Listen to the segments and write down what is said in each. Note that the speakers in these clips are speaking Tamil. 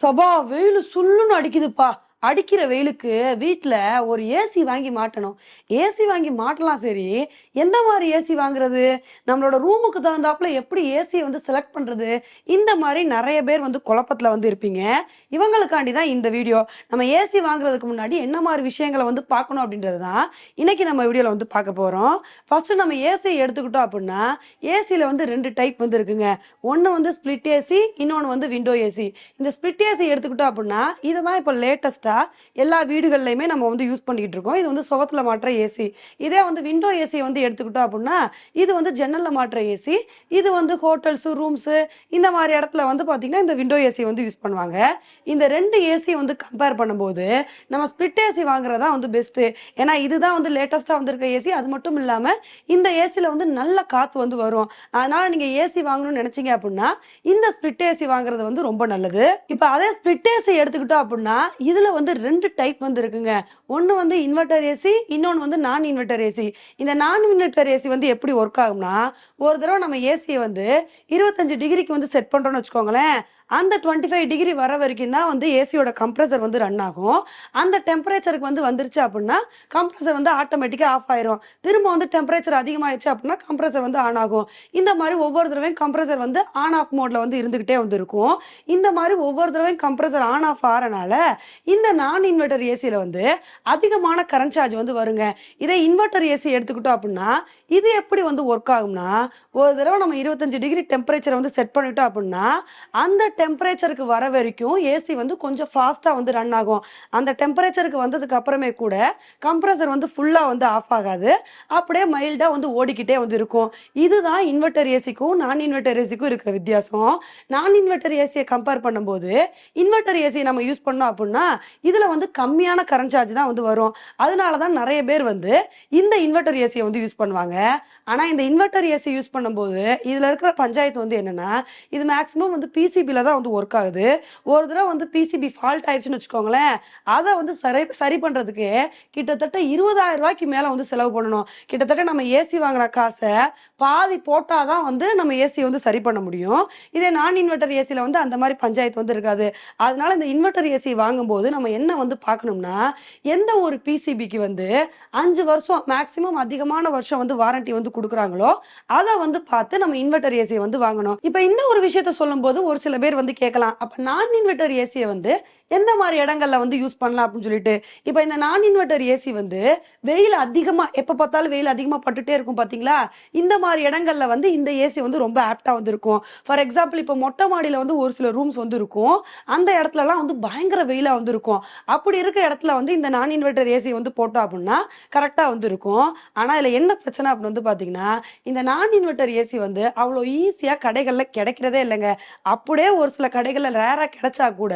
சபா வெயில் சுல்லுன்னு அடிக்குதுப்பா. அடிக்கிற வெயிலுக்கு வீட்டில் ஒரு ஏசி வாங்கி மாட்டணும். ஏசி வாங்கி மாட்டலாம் சரி. எந்த மாதிரி ஏசி வாங்குறது? நம்மளோட ரூமுக்கு தகுந்தாப்புல எப்படி ஏசியை வந்து செலக்ட் பண்ணுறது இந்த மாதிரி நிறைய பேர் வந்து குழப்பத்தில் வந்து இருப்பீங்க. இவங்களுக்காண்டி தான் இந்த வீடியோ. நம்ம ஏசி வாங்குறதுக்கு முன்னாடி என்ன மாதிரி விஷயங்களை வந்து பார்க்கணும் அப்படின்றது தான் இன்னைக்கு நம்ம வீடியோவில் வந்து பார்க்க போகிறோம் ஃபஸ்ட்டு நம்ம ஏசியை எடுத்துக்கிட்டோம் அப்படின்னா ஏசியில் வந்து ரெண்டு டைப் வந்து இருக்குங்க. ஒன்று வந்து ஸ்பிளிட் ஏசி இன்னொன்று வந்து விண்டோ ஏசி இந்த ஸ்பிளிட் ஏசி எடுத்துக்கிட்டோம் அப்படின்னா இதுதான் இப்போ லேட்டஸ்ட்டாக எல்லா வீடுகள்லையுமே நம்ம வந்து யூஸ் பண்ணிக்கிட்டு இருக்கோம். இது வந்து சுகத்தில் மாற்ற ஏசி இதே வந்து விண்டோ ஏசி வந்து எடுத்துக்கிட்டோம் அப்படின்னா இது வந்து ஜன்னலில் மாற்ற ஏசி இது வந்து ஹோட்டல்ஸு ரூம்ஸு இந்த மாதிரி இடத்துல வந்து பார்த்திங்கன்னா இந்த விண்டோ ஏசி வந்து யூஸ் பண்ணுவாங்க. இந்த ரெண்டு ஏசி வந்து கம்பேர் பண்ணும்போது நம்ம ஸ்பிளிட் ஏசி வாங்குறதா வந்து பெஸ்ட்டு ஏன்னா இதுதான் வந்து லேட்டஸ்ட்டாக வந்திருக்க ஏசி அது மட்டும் இல்லாமல் இந்த ஏசியில் வந்து நல்ல காற்று வந்து வரும். அதனால் நீங்கள் ஏசி வாங்கணும்னு நினச்சிங்க அப்படின்னா இந்த ஸ்பிளிட் ஏசி வாங்குறது வந்து ரொம்ப நல்லது. இப்போ அதே ஸ்பிளிட் ஏசி எடுத்துக்கிட்டோம் அப்படின்னா இதில் வந்து ரெண்டு டைப் வந்து இருக்குங்க. ஒன்று வந்து இன்வெர்டர் ஏசி இன்னொன்று வந்து நான் இன்வெர்டர் ஏசி இந்த நான் இன்வெர்டர் ஏசி வந்து எப்படி ஒர்க் ஆகும்னா ஒரு தடவை நம்ம ஏசியை வந்து இருபத்தஞ்சு டிகிரிக்கு வந்து செட் பண்ணுறோன்னு வச்சுக்கோங்களேன். அந்த டுவெண்ட்டி ஃபைவ் டிகிரி வர வரைக்கும் தான் வந்து ஏசியோட கம்ப்ரஸர் வந்து ரன் ஆகும். அந்த டெம்பரேச்சருக்கு வந்து வந்துருச்சு அப்படின்னா கம்ப்ரஸர் வந்து ஆட்டோமேட்டிக்காக ஆஃப் ஆயிரும். திரும்ப வந்து டெம்பரேச்சர் அதிகமாகிடுச்சு அப்படின்னா கம்ப்ரஸர் வந்து ஆன் ஆகும். இந்த மாதிரி ஒவ்வொரு தடவையும் கம்ப்ரஸர் வந்து ஆன் ஆஃப் மோட்ல வந்து இருந்துகிட்டே வந்து இருக்கும் இந்த மாதிரி ஒவ்வொரு தடவையும் கம்ப்ரஸர் ஆன் ஆஃப் ஆறனால இந்த நான் இன்வெர்டர் ஏசியில் வந்து அதிகமான கரண்ட் சார்ஜ் வந்து வருங்க. இதே இன்வெர்டர் ஏசி எடுத்துக்கிட்டோம் அப்படின்னா இது எப்படி வந்து ஒர்க் ஆகும்னா ஒரு தடவை நம்ம இருபத்தஞ்சு டிகிரி டெம்பரேச்சரை வந்து செட் பண்ணிட்டோம் அப்படின்னா அந்த டெம்பரேச்சருக்கு வர வரைக்கும் ஏசி வந்து கொஞ்சம் ஃபாஸ்ட்டாக வந்து ரன் ஆகும். அந்த டெம்பரேச்சருக்கு வந்ததுக்கு அப்புறமே கூட கம்ப்ரஸர் வந்து ஃபுல்லாக வந்து ஆஃப் ஆகாது. அப்படியே மைல்டாக வந்து ஓடிக்கிட்டே வந்து இருக்கும். இதுதான் இன்வெர்டர் ஏசிக்கும் நான் இன்வெர்டர் ஏசிக்கும் இருக்கிற வித்தியாசம். நான் இன்வெர்டர் ஏசியை கம்பேர் பண்ணும்போது இன்வெர்டர் ஏசியை நம்ம யூஸ் பண்ணோம் அப்படின்னா இதில் வந்து கம்மியான கரண்ட் சார்ஜ் தான் வந்து வரும். அதனால தான் நிறைய பேர் வந்து இந்த இன்வெர்டர் ஏசியை வந்து யூஸ் பண்ணுவாங்க. ஆனால் இந்த இன்வெர்டர் ஏசி யூஸ் பண்ணும்போது இதில் இருக்கிற பஞ்சாயத்து வந்து என்னென்னா இது மேக்ஸிமம் வந்து பிசிபியில் தான் வந்து ஒர்க் ஆகுது. ஒரு தடவை வந்து பிசிபி ஃபால்ட் ஆயிடுச்சுன்னு வச்சுக்கோங்களேன். அதை வந்து சரி சரி பண்ணுறதுக்கு கிட்டத்தட்ட இருபதாயிரம் ரூபாய்க்கு மேலே வந்து செலவு பண்ணணும். கிட்டத்தட்ட நம்ம ஏசி வாங்குற காசை பாதி போட்டால் தான் வந்து நம்ம ஏசி வந்து சரி பண்ண முடியும். இதே நான் இன்வெர்டர் ஏசியில் வந்து அந்த மாதிரி பஞ்சாயத்து வந்து இருக்காது. அதனால இந்த இன்வெர்டர் ஏசி வாங்கும்போது நம்ம என்ன வந்து பார்க்கணும்னா எந்த ஒரு பிசிபிக்கு வந்து அஞ்சு வருஷம் மேக்ஸிமம் அதிகமான வருஷம் வந்து வாரண்டி வந்து கொடுக்குறாங்களோ அதை வந்து பார்த்து நம்ம இன்வெர்டர் ஏசியை வந்து வாங்கணும். இப்போ இந்த ஒரு விஷயத்த சொல்லும்போது ஒரு சில பேர் வந்து கேட்கலாம். அப்போ நான் இன்வெர்டர் ஏசியை வந்து எந்த மாதிரி இடங்கள்ல வந்து யூஸ் பண்ணலாம் அப்படின்னு சொல்லிட்டு இப்போ இந்த நான் இன்வெர்டர் ஏசி வந்து வெயில் அதிகமாக எப்போ பார்த்தாலும் வெயில் அதிகமாக பட்டுட்டே இருக்கும் பார்த்தீங்களா இந்த மாதிரி இடங்கள்ல வந்து இந்த ஏசி வந்து ரொம்ப ஆப்டாக வந்து இருக்கும் ஃபார் எக்ஸாம்பிள் இப்போ மொட்டை மாடியில் வந்து ஒரு சில ரூம்ஸ் வந்து இருக்கும். அந்த இடத்துலலாம் வந்து பயங்கர வெயிலாக வந்து இருக்கும் அப்படி இருக்க இடத்துல வந்து இந்த நான் இன்வெர்டர் ஏசி வந்து போட்டோம் அப்படின்னா கரெக்டாக வந்து இருக்கும் ஆனால் இதில் என்ன பிரச்சனை அப்படின்னு வந்து பார்த்தீங்கன்னா இந்த நான் இன்வெர்டர் ஏசி வந்து அவ்வளோ ஈஸியாக கடைகளில் கிடைக்கிறதே இல்லைங்க. அப்படியே ஒரு சில கடைகளில் ரேராக கிடைச்சா கூட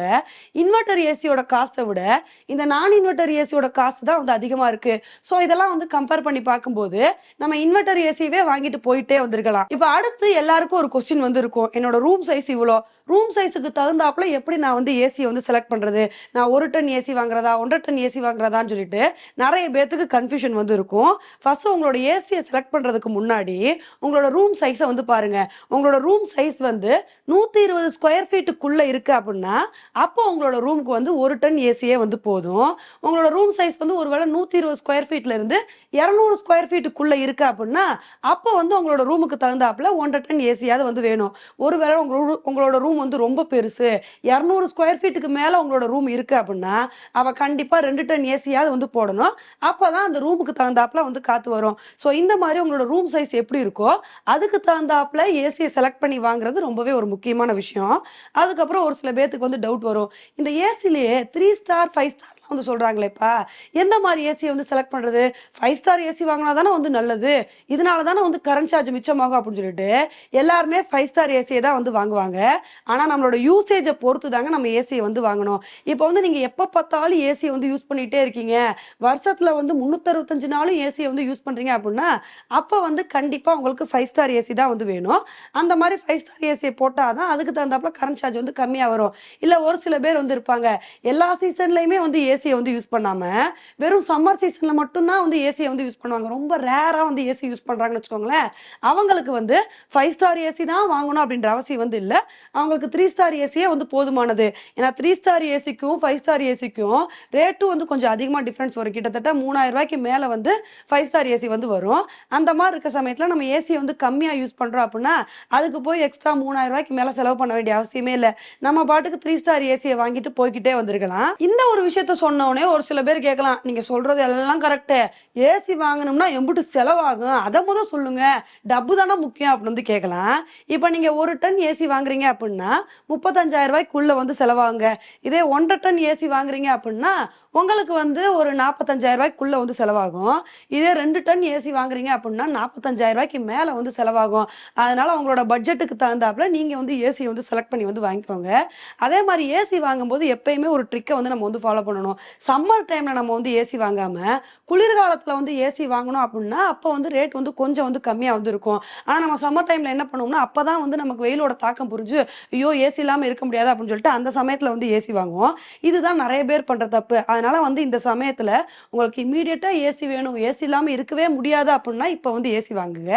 இன்வெர்டர் ஏசியோட காஸ்ட்டை விட இந்த நான் இன்வெர்டர் ஏசியோட காஸ்ட் தான் வந்து அதிகமாக இருக்கு. ஸோ இதெல்லாம் வந்து கம்பேர் பண்ணி பார்க்கும்போது நம்ம இன்வெர்டர் ஏசியவே வாங்கிட்டு போயிட்டே வந்திருக்கலாம். இப்போ அடுத்து எல்லாருக்கும் ஒரு கொஸ்டின் வந்து இருக்கும் என்னோட ரூம் சைஸ் இவ்வளோ ரூம் சைஸுக்கு தகுந்தாப்புல எப்படி நான் வந்து ஏசியை வந்து செலக்ட் பண்ணுறது நான் ஒரு டன் ஏசி வாங்குறதா? ஒன்றரை டன் ஏசி வாங்குறதான்னு சொல்லிட்டு நிறைய பேர்த்துக்கு கன்ஃபியூஷன் வந்து இருக்கும் ஃபர்ஸ்ட் உங்களோட ஏசியை செலக்ட் பண்ணுறதுக்கு முன்னாடி உங்களோட ரூம் சைஸை வந்து பாருங்க. உங்களோட ரூம் சைஸ் வந்து நூற்றி இருபது ஸ்கொயர் ஃபீட்டுக்குள்ளே இருக்கு அப்படின்னா அப்போ உங்களோட ரூம் ரூமுக்கு வந்து ஒரு டன் ஏசியே வந்து போதும். உங்களோட ரூம் சைஸ் வந்து ஒருவேளை நூற்றி இருபது ஸ்கொயர் ஃபீட்லேருந்து இரநூறு ஸ்கொயர் ஃபீட்டுக்குள்ளே இருக்குது அப்படின்னா அப்போ வந்து உங்களோட ரூமுக்கு தகுந்தாப்புல ஒன்றரை டன் ஏசியாவது வந்து வேணும். ஒருவேளை உங்களோட உங்களோட ரூம் வந்து ரொம்ப பெருசு. இரநூறு ஸ்கொயர் ஃபீட்டுக்கு மேலே உங்களோட ரூம் இருக்குது அப்படின்னா அவள் கண்டிப்பாக ரெண்டு டன் ஏசியாவது வந்து போடணும். அப்போ தான் அந்த ரூமுக்கு தகுந்தாப்புல வந்து காற்று வரும். ஸோ இந்த மாதிரி உங்களோட ரூம் சைஸ் எப்படி இருக்கோ அதுக்கு தகுந்தாப்புல ஏசியை செலக்ட் பண்ணி வாங்குறது ரொம்பவே ஒரு முக்கியமான விஷயம். அதுக்கப்புறம் ஒரு சில பேர்த்துக்கு வந்து டவுட் வரும். இந்த ஏசிலேயே த்ரீ ஸ்டார் ஃபைவ் ஸ்டார் வந்து சொல்கிறாங்களேப்பா எந்த மாதிரி ஏசியை வந்து செலக்ட் பண்ணுறது ஃபைவ் ஸ்டார் ஏசி வாங்கினா தானே வந்து நல்லது. இதனால தானே வந்து கரண்ட் சார்ஜ் மிச்சமாகும் அப்படின்னு சொல்லிட்டு எல்லாருமே ஃபைவ் ஸ்டார் ஏசியை தான் வந்து வாங்குவாங்க. ஆனால் நம்மளோட யூசேஜை பொறுத்து தாங்க நம்ம ஏசியை வந்து வாங்கணும். இப்போ வந்து நீங்கள் எப்போ பார்த்தாலும் ஏசியை வந்து யூஸ் பண்ணிகிட்டே இருக்கீங்க. வருஷத்தில் வந்து முந்நூற்றறுபத்தஞ்சு நாளும் ஏசியை வந்து யூஸ் பண்ணுறீங்க அப்படின்னா அப்போ வந்து கண்டிப்பாக உங்களுக்கு ஃபைவ் ஸ்டார் ஏசி தான் வந்து வேணும். அந்த மாதிரி ஃபைவ் ஸ்டார் ஏசியை போட்டால் தான் அதுக்கு தகுந்தாப்புல கரண்ட் சார்ஜ் வந்து கம்மியாக வரும். இல்லை ஒரு சில பேர் வந்து இருப்பாங்க. எல்லா சீசன்லையுமே வந்து ஏசி ஏசியை வந்து யூஸ் பண்ணாமல் வெறும் சம்மர் சீசனில் மட்டும்தான் வந்து ஏசியை வந்து யூஸ் பண்ணுவாங்க ரொம்ப ரேரா வந்து ஏசி யூஸ் பண்ணுறாங்கன்னு வச்சுக்கோங்களேன் அவங்களுக்கு வந்து ஃபைவ் ஸ்டார் ஏசி தான் வாங்கணும் அப்படின்ற அவசியம் வந்து இல்லை அவங்களுக்கு த்ரீ ஸ்டார் ஏசியே வந்து போதுமானது ஏன்னா த்ரீ ஸ்டார் ஏசிக்கும் ஃபைவ் ஸ்டார் ஏசிக்கும் ரேட்டும் வந்து கொஞ்சம் அதிகமாக டிஃப்ரென்ஸ் வரும் கிட்டத்தட்ட மூணாயிரம் ரூபாய்க்கு மேலே வந்து ஃபைவ் ஸ்டார் ஏசி வந்து வரும் அந்த மாதிரி இருக்க சமயத்தில் நம்ம ஏசியை வந்து கம்மியாக யூஸ் பண்ணுறோம் அப்படின்னா அதுக்கு போய் எக்ஸ்ட்ரா மூணாயிரம் ரூபாய்க்கு மேலே செலவு பண்ண வேண்டிய அவசியமே இல்லை நம்ம பாட்டுக்கு த்ரீ ஸ்டார் ஏசியை வாங்கிட்டு போய்கிட்டே வந்திருக்கலாம் இந்த ஒரு விஷயத்த சொன்ன உடனே ஒரு சில பேர் கேட்கலாம் நீங்கள் சொல்கிறது எல்லாம் கரெக்டு. ஏசி வாங்கணும்னா எம்புட்டு செலவாகும். அதை முதல் சொல்லுங்க. டப்பு தானே முக்கியம் அப்படின்னு வந்து கேட்கலாம். இப்போ நீங்கள் ஒரு டன் ஏசி வாங்குறீங்க அப்படின்னா முப்பத்தஞ்சாயிரம் ரூபாய்க்குள்ளே வந்து செலவாகுங்க. இதே ஒன்றரை டன் ஏசி வாங்குறீங்க அப்படின்னா உங்களுக்கு வந்து ஒரு நாற்பத்தஞ்சாயிரம் ரூபாய்க்குள்ளே வந்து செலவாகும். இதே ரெண்டு டன் ஏசி வாங்குறீங்க அப்படின்னா நாற்பத்தஞ்சாயிரம் ரூபாய்க்கு மேலே வந்து செலவாகும். அதனால உங்களோட பட்ஜெட்டுக்கு தகுந்தாப்புல நீங்கள் வந்து ஏசி வந்து செலக்ட் பண்ணி வந்து வாங்கிக்கோங்க. அதே மாதிரி ஏசி வாங்கும்போது எப்பயுமே ஒரு ட்ரிக்கை வந்து நம்ம வந்து ஃபாலோ பண்ணணும். சம்மர் டைம்ல நம்ம வந்து ஏசி வாங்காம குளிர்காலத்துல வந்து ஏசி வாங்கணும் அப்படின்னா அப்போ வந்து ரேட் வந்து கொஞ்சம் வந்து கம்மியா வந்து இருக்கும். ஆனா நம்ம சம்மர் டைம்ல என்ன பண்ணுவோம்னா அப்பதான் வந்து நமக்கு வெயிலோட தாக்கம் புரிஞ்சு ஐயோ ஏசி இல்லாம இருக்க முடியாது அப்படின்னு சொல்லிட்டு அந்த சமயத்துல வந்து ஏசி வாங்குவோம். இதுதான் நிறைய பேர் பண்ற தப்பு. அதனால வந்து இந்த சமயத்துல உங்களுக்கு இம்மீடியட்டா ஏசி வேணும். ஏசி இல்லாம இருக்கவே முடியாது அப்படின்னா இப்போ வந்து ஏசி வாங்குங்க.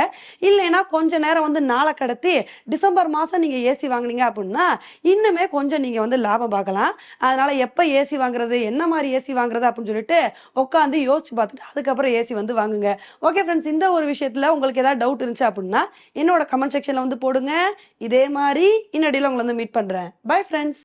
இல்லைன்னா கொஞ்ச நேரம் வந்து நாளை கடத்தி டிசம்பர் மாசம் நீங்க ஏசி வாங்குனீங்க அப்படின்னா இன்னுமே கொஞ்சம் நீங்க வந்து லாபம் பார்க்கலாம். அதனால எப்ப ஏசி வாங்குறது என்ன மாதிரி ஏசி வாங்குறது அப்படின்னு சொல்லிட்டு உட்காந்து யோசிச்சு பார்த்துட்டு அதுக்கப்புறம் ஏசி வந்து வாங்குங்க. ஓகே ஃப்ரெண்ட்ஸ் இந்த ஒரு விஷயத்துல உங்களுக்கு ஏதாவது டவுட் இருந்துச்சு அப்படின்னா என்னோட கமெண்ட் செக்ஷன்ல வந்து போடுங்க. இதே மாதிரி இன்னடியில் உங்களை வந்து மீட் பண்றேன். Bye friends